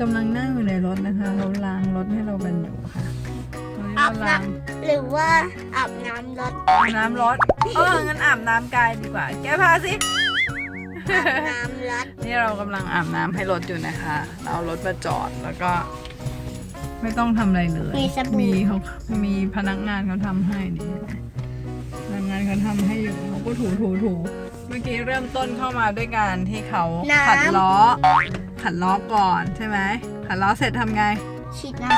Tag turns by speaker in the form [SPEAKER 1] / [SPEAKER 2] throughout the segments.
[SPEAKER 1] กำลังนั่งอยู่ในรถนะคะ เขาล้างรถให้เรากันอยู่ค่ะตอนนี้
[SPEAKER 2] อาบ
[SPEAKER 1] เรา
[SPEAKER 2] น้
[SPEAKER 1] ล้างำ
[SPEAKER 2] หรือว่าอาบน้ำรถ
[SPEAKER 1] อาบน้ำรถเอองั้นอาบน้ำกายดีกว่า แกพาสิ
[SPEAKER 2] อาบน้ำรถ
[SPEAKER 1] นี่เรากำลังอาบน้ำให้รถอยู่นะคะ เราเอารถมาจอดแล้วก็ ไม่ต้องทำอะไรเลย
[SPEAKER 2] มีสบู่
[SPEAKER 1] มีเขามีพนักงานเขาทำให้นี่พนักงานเขาทำให้อยู่เขาก็ถูถูถูเมื่อกี้เริ่มต้นเข้ามาด้วยการที่เขาขัดล้อ ขัดล้อก่อนใช่ไหมขัดล้อเสร็จทำไง
[SPEAKER 2] ฉีดน้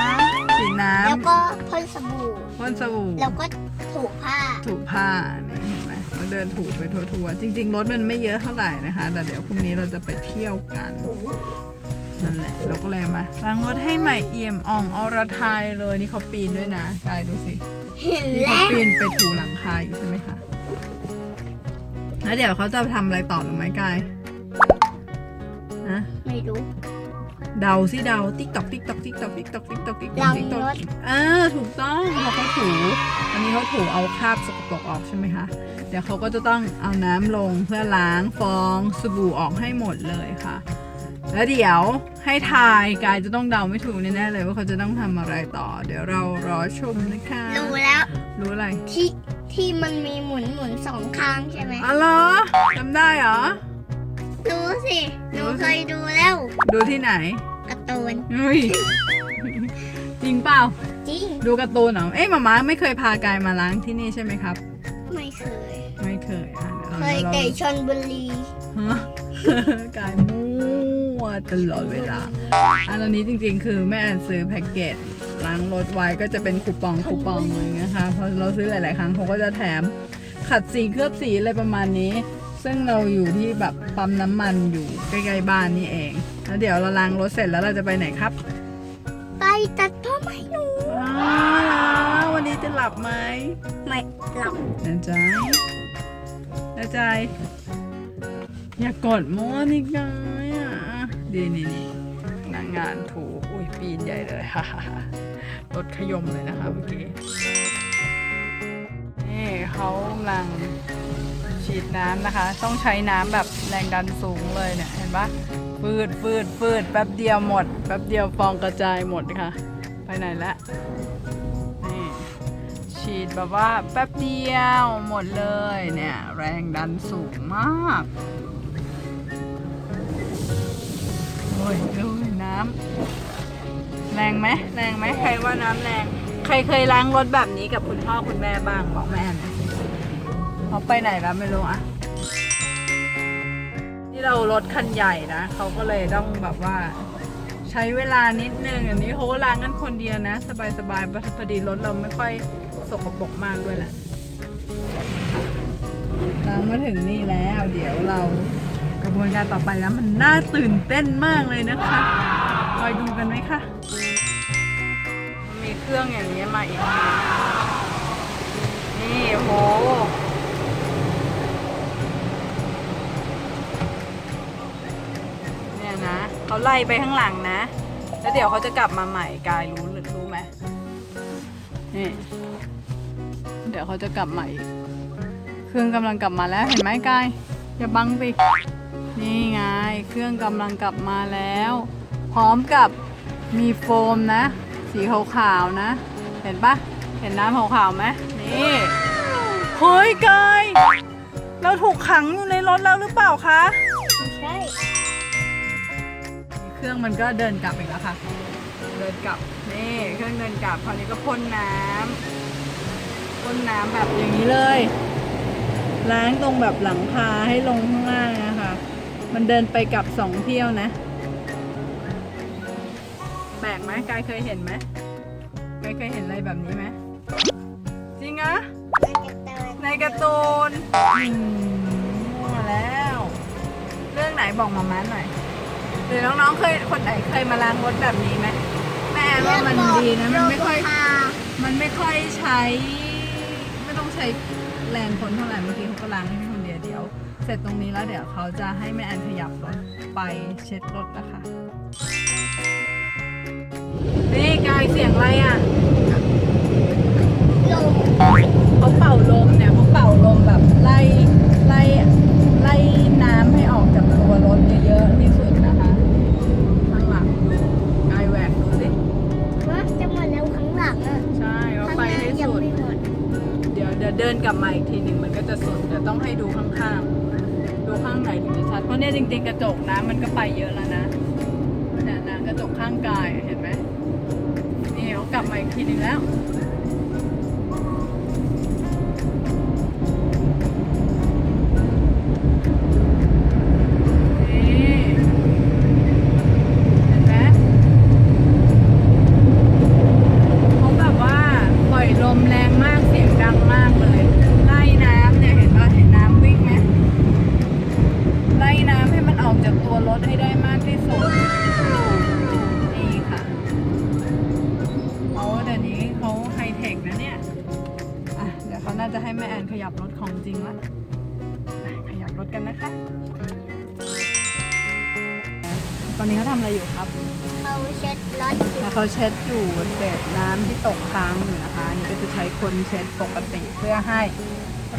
[SPEAKER 1] ฉีดน้ำ
[SPEAKER 2] แล้วก็พ่นสบู่ำ
[SPEAKER 1] พ่นสบู่
[SPEAKER 2] แล้วก็ถูผ้า
[SPEAKER 1] ถูผ้านี่เห็นไหมเราเดินถูไปทั่วๆ จริงๆ รถมันไม่เยอะเท่าไหร่นะคะ แต่เดี๋ยวพรุ่งนี้เราจะไปเที่ยวกัน นั่นแหละ เราก็เลยมาล้างรถให้ใหม่เอี่ยมอ่องอรไทยเลย นี่เขาปีนด้วยนะกายดูสิ
[SPEAKER 2] เห็น
[SPEAKER 1] นี่
[SPEAKER 2] แล้
[SPEAKER 1] เขา
[SPEAKER 2] ว
[SPEAKER 1] ปีนไปถูหลังคาอยู่ใช่ไหมคะ แล้วเดี๋ยวเขาจะทำอะไรต่อหรือไหมกายนะ
[SPEAKER 2] ไม่รู้
[SPEAKER 1] เดาสิเดาติ๊กตอกติ๊กตอกติ๊กตอกติ๊กตอกติ๊กตอกติ๊กตอก
[SPEAKER 2] ล้าง
[SPEAKER 1] ติ๊กตอก
[SPEAKER 2] รถ
[SPEAKER 1] อ่าถูกต้องพอเขาถูอันนี้เขาถูเอาคราบสกปรกออกใช่ไหมคะเดี๋ยวเขาก็จะต้องเอาน้ำลงเพื่อล้างฟองสบู่ออกให้หมดเลยค่ะ แล้วเดี๋ยวให้ทายกายจะต้องเดาไม่ถูกแน่ๆเลยว่าเขาจะต้องทำอะไรต่อ เดี๋ยวเรารอชมนะคะ
[SPEAKER 2] รู้แล้ว
[SPEAKER 1] รู้อะไร
[SPEAKER 2] ที่ที่มันมีหมุนหมุนสองข้างใช่ไหม
[SPEAKER 1] อ๋อเหรอจำได้เหรอ
[SPEAKER 2] รู้ สิ หนู
[SPEAKER 1] รู้สิ
[SPEAKER 2] เคยดูแล้ว
[SPEAKER 1] ดูที่ไหน
[SPEAKER 2] การ์ตูน
[SPEAKER 1] เฮ้ยจริงเปล่า
[SPEAKER 2] จริง
[SPEAKER 1] ดูการ์ตูนเหรอ เอ๊ะหมาม้าไม่เคยพากายมาล้างที่นี่ใช่ไหมครับ
[SPEAKER 2] ไม่เคย
[SPEAKER 1] ไม่เคยอะเดี๋ยว
[SPEAKER 2] เค
[SPEAKER 1] เรา
[SPEAKER 2] ย
[SPEAKER 1] ลอง
[SPEAKER 2] แต่ชนบุรี
[SPEAKER 1] ฮะ กายมั่วตลอดเวลาอันนี้จริงๆ คือแม่แอนซื้อแพ็กเกจล้างรถไว้ก็จะเป็นคูปองคูปองเลยนะคะพอเราซื้อหลายๆครั้งเขาก็จะแถมขัดสีเคลือบสีอะไรประมาณนี้ ซึ่งเราอยู่ที่แบบปั๊มน้ำมันอยู่ใกล้ๆบ้านนี่เอง แล้วเดี๋ยวเราล้างรถเสร็จแล้วเราจะไปไหนครับ
[SPEAKER 2] ไปตัดพ่อไม่หนู
[SPEAKER 1] ว้าววันนี้จะหลับไหม
[SPEAKER 2] ไม่หลับ
[SPEAKER 1] แน่ใจแน่ใจอย่ากกดมั่วนี่กายอะดีนี่นี่พนักงานถูอุ้ยปีนใหญ่เลยฮ่าฮ่าฮ่ารถขยมเลยนะคะเมื่อกี้ ฉีดน้ำนะคะ ต้องใช้น้ำแบบแรงดันสูงเลยเนี่ย เห็นปะฟืดฟืดฟืดแป๊บเดียวหมด แป๊บเดียวฟองกระจายหมดค่ะ ไปไหนละนี่ฉีดแบบว่าแป๊บเดียวหมดเลยเนี่ย แรงดันสูงมากโอ้ยดูน้ำแรงไหมแรงไหมใครว่าน้ำแรง ใครเคยล้างรถแบบนี้กับคุณพ่อคุณแม่บ้างบอกแม่หน่อย เขาไปไหนแล้วไม่รู้อะที่เรารถคันใหญ่นะเขาก็เลยต้องแบบว่า ใช้เวลานิดนึงอันนี้เขาล้างกันคนเดียวนะ สบายๆพอดีรถเราไม่ค่อยสกปรกมากด้วยแหละล้างมาถึงนี่แล้วเดี๋ยวเรากระบวนการต่อไปแล้วมันน่าตื่นเต้นมากเลยนะคะคอยดูกันไหมคะมีเครื่องอย่างนี้มาอีก นี่โห นะเขาไล่ไปข้างหลังนะ แล้วเดี๋ยวเขาจะกลับมาใหม่กายรู้หรือรู้ไหมนี่เดี๋ยวเขาจะกลับมาอีกเครื่องกำลังกลับมาแล้วเห็นไหมกายอย่าบังสินี่ไงเครื่องกำลังกลับมาแล้ว พร้อมกับมีโฟมนะ สีขาวๆนะ เห็นปะเห็นน้ำขาวๆไหมนี่เฮ้ยกายเราถูกขังอยู่ในรถแล้วหรือเปล่าคะ
[SPEAKER 2] ไม่ใช่
[SPEAKER 1] เครื่องมันก็เดินกลับอีกแล้วค่ะ เดินกลับนี่เครื่องเดินกลับคราวนี้ก็พ่นน้ำพ่นน้ำแบบอย่างนี้เลย ล้างตรงแบบหลังคาให้ลงข้างล่างนะคะ มันเดินไปกลับสองเที่ยวนะแปลกไหมกายเคยเห็นไหมกายเคยเห็นอะไรแบบนี้ไหมจริงอะในการ์ตูนอืมมั่วแล้ว เรื่องไหนบอกมาม้าหน่อย หรือน้องๆเคยคนไหนเคยมาล้างรถแบบนี้ไหมแม่ว่ามันดีนะมันไม่ค่อยมันไม่ค่อยใช้ ไม่ต้องใช้แรงคนเท่าไหร่เมื่อกี้เขาก็ล้างให้คนเดียวเดี๋ยว เสร็จตรงนี้แล้วเดี๋ยวเขาจะให้แม่แอนขยับรถไปเช็ดรถนะคะนี่กายเสียงอะไรอะ
[SPEAKER 2] ลม
[SPEAKER 1] เขาเป่าลมเนี่ยเขาเป่า เดินกลับมาอีกทีหนึ่งมันก็จะสุดเดี๋ยวต้องให้ดูข้างๆ ดูข้างไหนถึงจะชัด เพราะเนี่ยจริงๆกระจกน้ำมันก็ไปเยอะแล้วนะเนี่ยนะกระจกข้างกายเห็นไหมนี่เขากลับมาอีกทีหนึ่งแล้ว ยับรถของจริงละอะขยับรถกันนะคะ ตอนนี้เขาทำอะไรอยู่ครับ
[SPEAKER 2] เขาเช็ดรถอยู่
[SPEAKER 1] แล้วเขาเช็ดอยู่เศษน้ำที่ตกค้างอยู่นะคะอันนี่ก็จะใช้คนเช็ดปกติเพื่อให้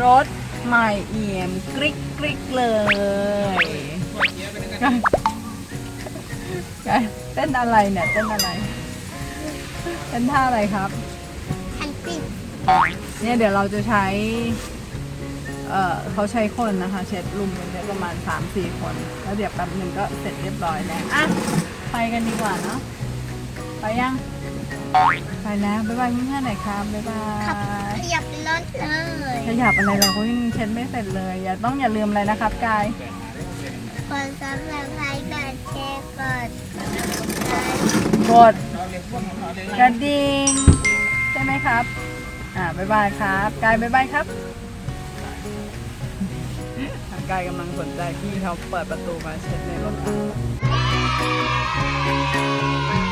[SPEAKER 1] รถใหม่เอี่ยมกริกกริกเลยไงเต้นอะไรเนี่ยเต้นอะไรเต้นท่าอะไรครับ
[SPEAKER 2] ทันติด
[SPEAKER 1] เนี่ยเดี๋ยวเราจะใช้ เอ่อเขาใช้คนนะคะ เช็ดลุมกันได้ประมาณ 3-4 คน แล้วเดี๋ยวแป๊บหนึ่งก็เสร็จเรียบร้อยแล้วอะไปกันดีกว่าเนาะไปยังไปแล้วบ๊ายบายเพื่อนๆหน่อยครับบ๊ายบา
[SPEAKER 2] ขับ
[SPEAKER 1] ย
[SPEAKER 2] ขยับรถเลย
[SPEAKER 1] ขยับอะไรเราก็ยังเช็ดไม่เสร็จเลย อย่าต้องอย่าลืมอะไรนะครับกาย
[SPEAKER 2] คนสำหรับใครก่อนแชร์ก่อน
[SPEAKER 1] กดกระดิ่งใช่ไหมครับ อ่าบ๊ายบายครับกายบ๊ายบายครับทาง กายกำลังสนใจพี่เขาเปิดประตูมาเช็ดในรถค่ะ